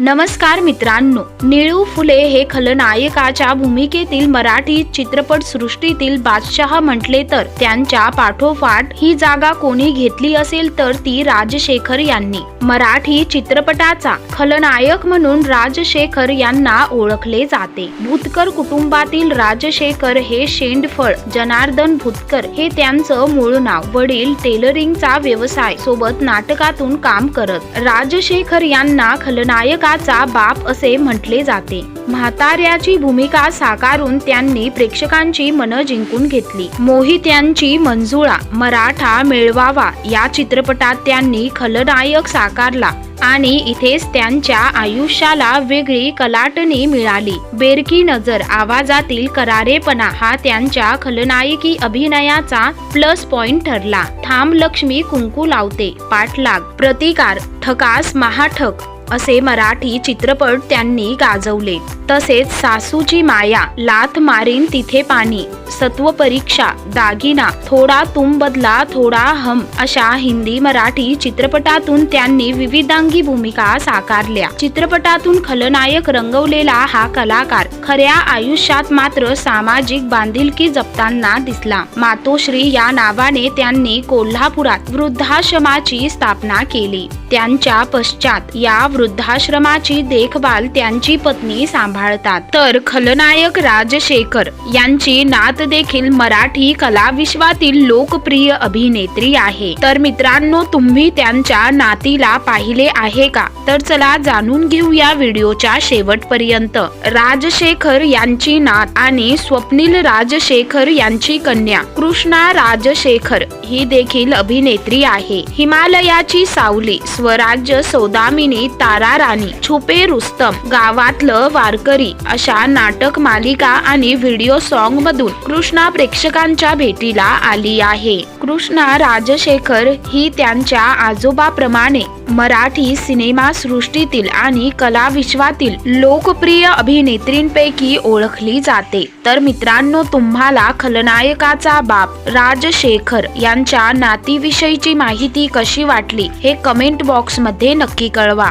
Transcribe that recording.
नमस्कार मित्रांनो निळू फुले हे खलनायकाच्या भूमिकेतील मराठी चित्रपट सृष्टीतील बादशहा म्हटले तर त्यांच्या पाठोपाठ ही जागा कोणी घेतली असेल तर ती राजशेखर यांनी. मराठी चित्रपटाचा खलनायक म्हणून राजशेखर यांना ओळखले जाते. भूतकर कुटुंबातील राजशेखर हे शेंडफळ जनार्दन भूतकर हे त्यांचं मूळ नाव. वडील टेलरिंगचा व्यवसाय सोबत नाटकातून काम करत. राजशेखर यांना खलनायक खलनायकाचा बाप असे म्हटले जाते. म्हाताऱ्याची भूमिका साकारून त्यांनी प्रेक्षकांची मनं जिंकून घेतली. मोहित्यांची मंजुळा मराठा मिळवावा या चित्रपटात त्यांनी खलनायक साकारला आणि इथेच त्यांच्या आयुष्याला वेगळी कलाटणी मिळाली. बेरकी नजर आवाजातील करारेपणा हा त्यांच्या खलनायकी अभिनयाचा प्लस पॉइंट ठरला. ठाम लक्ष्मी कुंकू लावते पाठलाग प्रतिकार ठकास महाठक असे मराठी चित्रपट त्यांनी गाजवले. तसेच सासूची माया लाथ मारीन तिथे पाणी सत्व परीक्षा दागिना थोडा तुम बदला थोडा हम अशा हिंदी मराठी चित्रपटातून त्यांनी विविधांगी भूमिका साकारल्या. चित्रपटातून खलनायक रंगवलेला हा कलाकार खऱ्या आयुष्यात मात्र सामाजिक बांधिलकी जपताना दिसला. मातोश्री या नावाने त्यांनी कोल्हापुरात वृद्धाश्रमाची स्थापना केली. त्यांच्या पश्चात या वृद्धाश्रमाची देखभाल त्यांची पत्नी सांभाळतात. तर खलनायक राजशेखर यांची नात देखील मराठी कलाविश्वातील लोकप्रिय अभिनेत्री आहे. तर मित्रांनो तुम्ही त्यांच्या नातीला पाहिले आहे का? तर चला जाणून घेऊया व्हिडिओच्या शेवटपर्यंत. राजशेखर यांची नात आणि स्वप्नील राजशेखर यांची कन्या कृष्णा राजशेखर ही देखील अभिनेत्री आहे. हिमालयाची सावली स्वराज्य सौदामिनी तारा राणी छुपे रुस्तम गावातलं वारकरी अशा नाटक मालिका आणि व्हिडिओ सॉन्ग मधून कृष्णा प्रेक्षकांच्या भेटीला आली आहे. कृष्णा राजशेखर ही त्यांच्या आजोबाप्रमाणे मराठी सिनेमा सृष्टीतील आणि कला विश्वातील लोकप्रिय अभिनेत्रींपैकी ओळखली जाते. तर मित्रांनो तुम्हाला खलनायकाचा बाप राजशेखर यांच्या नातीविषयीची माहिती कशी वाटली हे कमेंट बॉक्समध्ये नक्की कळवा.